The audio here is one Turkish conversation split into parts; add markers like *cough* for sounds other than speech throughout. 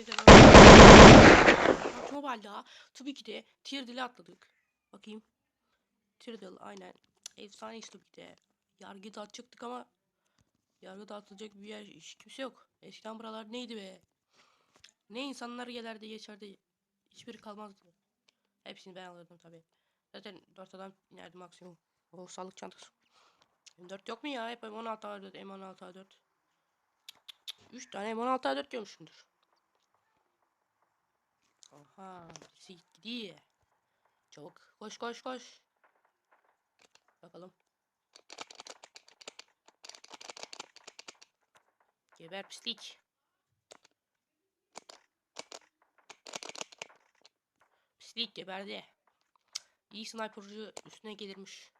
Neyse ben... Mobile daha. Tabii ki de tier dili atladık. Bakayım. Tier dil aynen. Efsane işte tabii de. Yargı dağıtacaktık ama yargı dağıtılacak bir yer hiç kimse yok. Eskiden buralar neydi be? Ne insanlar gelirdi geçerdi. Hiçbiri kalmazdı. Hepsini ben alırdım tabii. Zaten 4 adam inerdi maksimum. O sağlık çantası. M4 yok mu ya? Hep M16 A4, M16 A4. 3 tane M16 A4 görmüşümdür. Aha, birisi gidiyor. Çabuk, koş koş koş. Bakalım. Geber pislik. Pislik geberdi. İyi sniperci üstüne gelirmiş.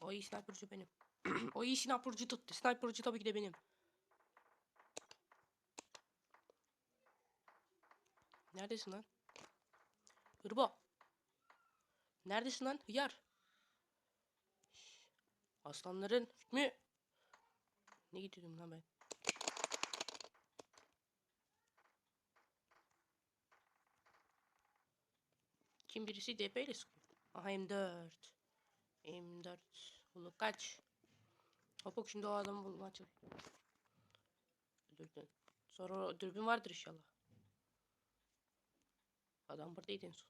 O iyi sniperci benim. *clears throat* o iyi sniperci tuttu. Sniperci tabii ki de benim. Neredesin lan? Hırbo. Neredesin lan? Hıyar. Aslanların hükmü. Ne gidiyordum lan ben? Kim birisi DP ile. Aha M4. M4. Ulu kaç. Hopuk şimdi o adamı bulmaya çalışıyor. Öldürdün. Sonra dürbün vardır inşallah. Adam buradaydı en son.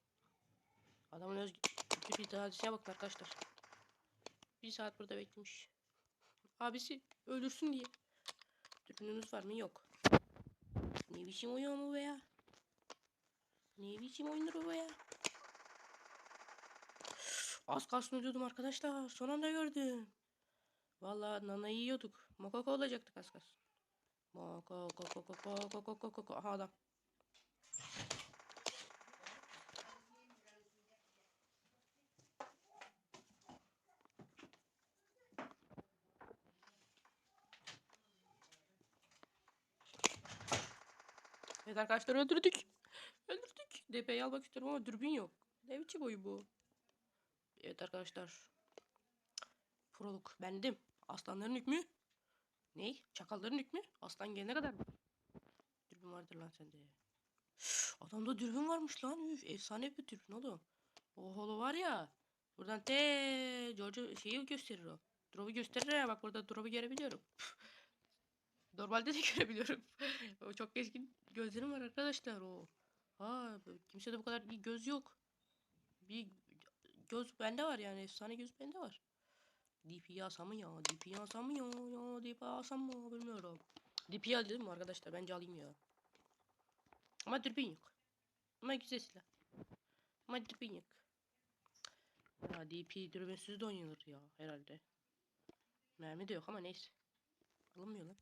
Adamın öz bir hadisine bakın arkadaşlar. Bir saat burada beklemiş. Abisi öldürsün diye. Dürbünümüz var mı? Yok. Ne biçim oyun mu be ya? Ne biçim oyundur bu be ya? Az kalsın ölüyordum arkadaşlar. Son anda gördüm. Vallahi nana yiyorduk. Mokoko olacaktık az kalsın. Mokoko koko koko koko koko koko. Aha adam. Evet arkadaşlar öldürdük. Öldürdük. DP'yi almak istiyorum ama dürbün yok. Ne biçim oyun bu? Evet arkadaşlar. Proluk bendim. Aslanların hükmü. Ney? Çakalların hükmü. Aslan gelene kadar. Dürbün vardır lan sende. Adamda dürbün varmış lan. Üf, efsane bir dürbün oğlum. O holo var ya. Buradan te George şeyi gösterir o. Drop'u gösterir ya bak burada drop'u görebiliyorum. Normalde de *laughs* görebiliyorum. çok keskin gözlerim var arkadaşlar o. Ha kimsede bu kadar iyi göz yok. Bir göz bende var yani efsane göz bende var. DP'yi alsam mı ya? DP'yi alsam mı ya? Ya DP'yi alsam mı? Bilmiyorum. Alayım mı arkadaşlar? Bence alayım ya. Ama dürbün yok. Ama güzel silah. Ama dürbün yok. Ya DP dürbünsüz de oynanır ya herhalde. Mermi de yok ama neyse. Alınmıyor lan.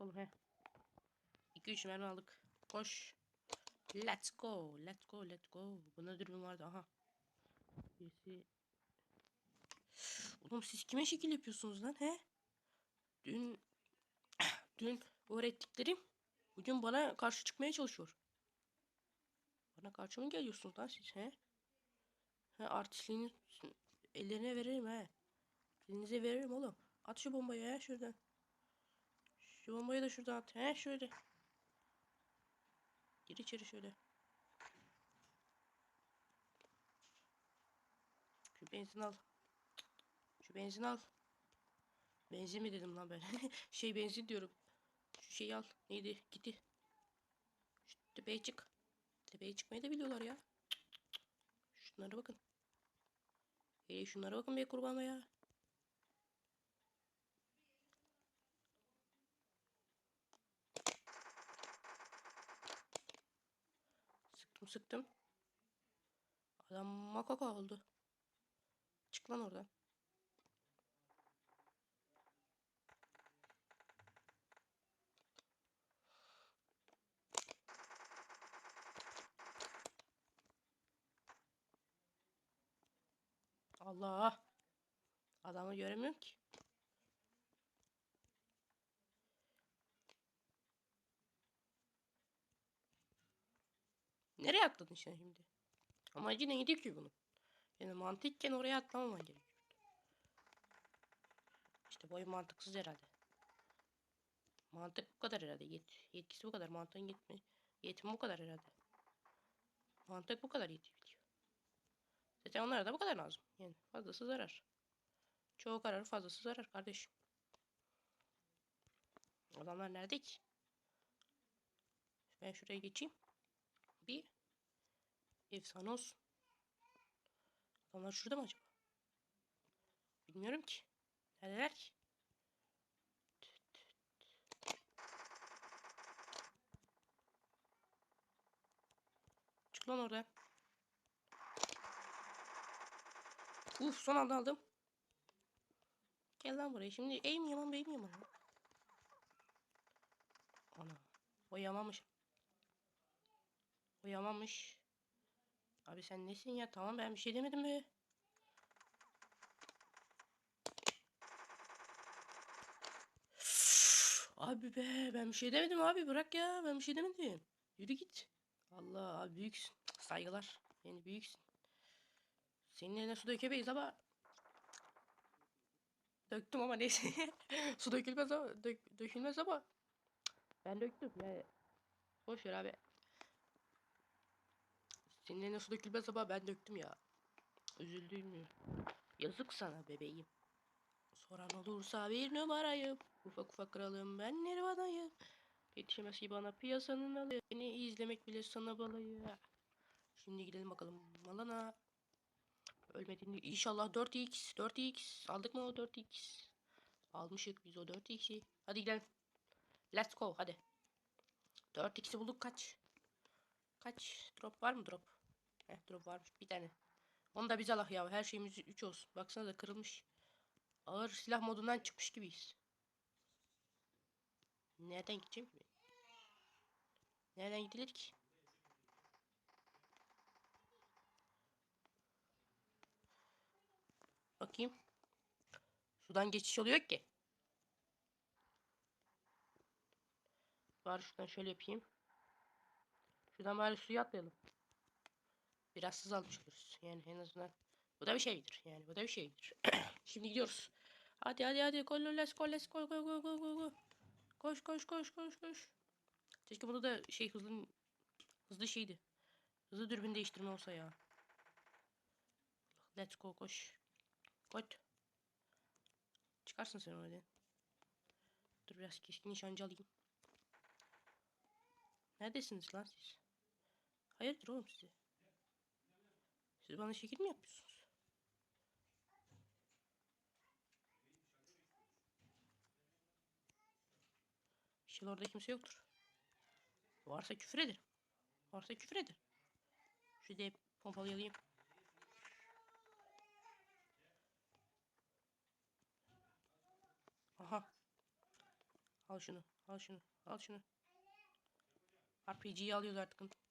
Olun he. 2-3 mermi aldık. Koş. Let's go. Let's go. Let's go. Bunda dürbün vardı. Aha. Birisi. Oğlum siz kime şekil yapıyorsunuz lan he? Dün *coughs* dün öğrettiklerim bugün bana karşı çıkmaya çalışıyor. Bana karşı mı geliyorsunuz lan siz he? He artistliğini ellerine veririm he. Elinize veririm oğlum. At şu bombayı he şuradan. Şu bombayı da şuradan at. He şöyle. Gir içeri şöyle. Şu benzin al. Şu benzin al. Benzin mi dedim lan ben? *laughs* şey benzin diyorum. Şu şeyi al. Neydi? Gitti. Şu tepeye çık. Tepeye çıkmayı da biliyorlar ya. Şunlara bakın. Hey şunlara bakın be kurbanma ya. Sıktım. Adam makaka oldu. Çık lan oradan. Allah. Adamı göremiyorum ki. Nereye atladın sen şimdi? Amacı neydi ki bunun? Yani mantıkken oraya atlamaman gerekiyordu. İşte bu oyun mantıksız herhalde. Mantık bu kadar herhalde. Yet yetkisi bu kadar. Mantığın yetmi yetimi bu kadar herhalde. Mantık bu kadar yetiyor. Zaten onlara da bu kadar lazım. Yani fazlası zarar. Çoğu karar fazlası zarar kardeşim. Adamlar nerede ki? Ben şuraya geçeyim. Bir efsane olsun. Adamlar şurada mı acaba? Bilmiyorum ki. Neredeler ki? Çık lan oradan. Uf son anda aldım. Gel lan buraya. Şimdi eğim yaman beyim yaman. Ana. O yamamış. Yamamış. Abi sen nesin ya? Tamam ben bir şey demedim be. Abi be ben bir şey demedim abi bırak ya ben bir şey demedim. Yürü git. Allah abi büyüksün. Saygılar. Yani büyüksün. Senin eline su dökemeyiz ama döktüm ama neyse. *laughs* su dökülmez ama dök, dökülmez ama ben döktüm yani. Boş ver abi. Senin eline su dökülmez ama ben döktüm ya. Üzüldün mü? Yazık sana bebeğim. Soran olursa bir numarayım. Ufak ufak kralım ben Nirvana'yım. Yetişemez ki bana piyasanın alı. Beni izlemek bile sana balayı. Şimdi gidelim bakalım Malana. Ölmediğini inşallah 4x 4x aldık mı o 4x? Almışık biz o 4x'i. Hadi gidelim. Let's go hadi. 4x'i bulduk kaç? Kaç? Drop var mı drop? Heh drop varmış bir tane. Onu da biz alak ya. Her şeyimiz 3 olsun. Baksana da kırılmış. Ağır silah modundan çıkmış gibiyiz. Nereden gideceğim ki? Nereden gidilir ki? Bakayım. Sudan geçiş oluyor ki. Bari şuradan şöyle yapayım. Şuradan bari suya atlayalım. Biraz sız almış. Yani en azından. Bu da bir şeydir. Yani bu da bir şeydir. *clears throat* Şimdi gidiyoruz. Hadi hadi hadi. Go let's go let's go go go go. Koş koş koş koş koş. Keşke bunu da şey hızlı hızlı şeydi. Hızlı dürbün değiştirme olsa ya. Let's go koş. Koş. Çıkarsın sen oradan. Dur biraz keskin nişancı alayım. Neredesiniz lan siz? Hayırdır oğlum size? Siz bana şekil mi yapıyorsunuz? İnşallah orada kimse yoktur. Varsa küfür ederim. Varsa küfür ederim. Şu de pompalayayım. Aha. Al şunu. Al şunu. Al şunu. RPG'yi alıyoruz artık.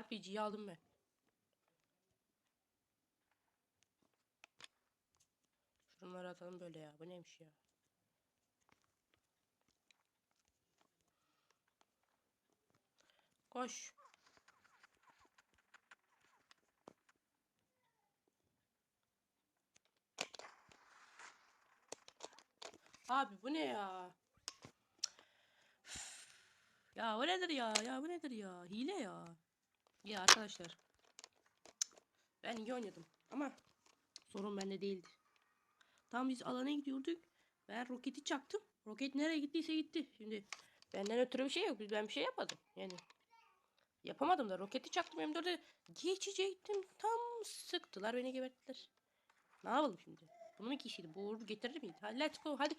RPG'yi aldım ben. Şunları atalım böyle ya. Bu neymiş ya? Koş. Abi bu ne ya? Ya bu nedir ya? Ya bu nedir ya? Hile ya. Ya arkadaşlar. Ben iyi oynadım ama sorun bende değildi. Tam biz alana gidiyorduk. Ben roketi çaktım. Roket nereye gittiyse gitti. Şimdi benden ötürü bir şey yok. Ben bir şey yapmadım. Yani yapamadım da roketi çaktım. Hem de orada geçecektim. Tam sıktılar beni geberttiler. Ne yapalım şimdi? Bunu mu kişiydi? Bu uğur getirir miydi? Hadi let's go. Hadi.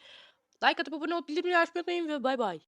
Like atıp abone olup bildirimleri açmayı unutmayın ve bay bay.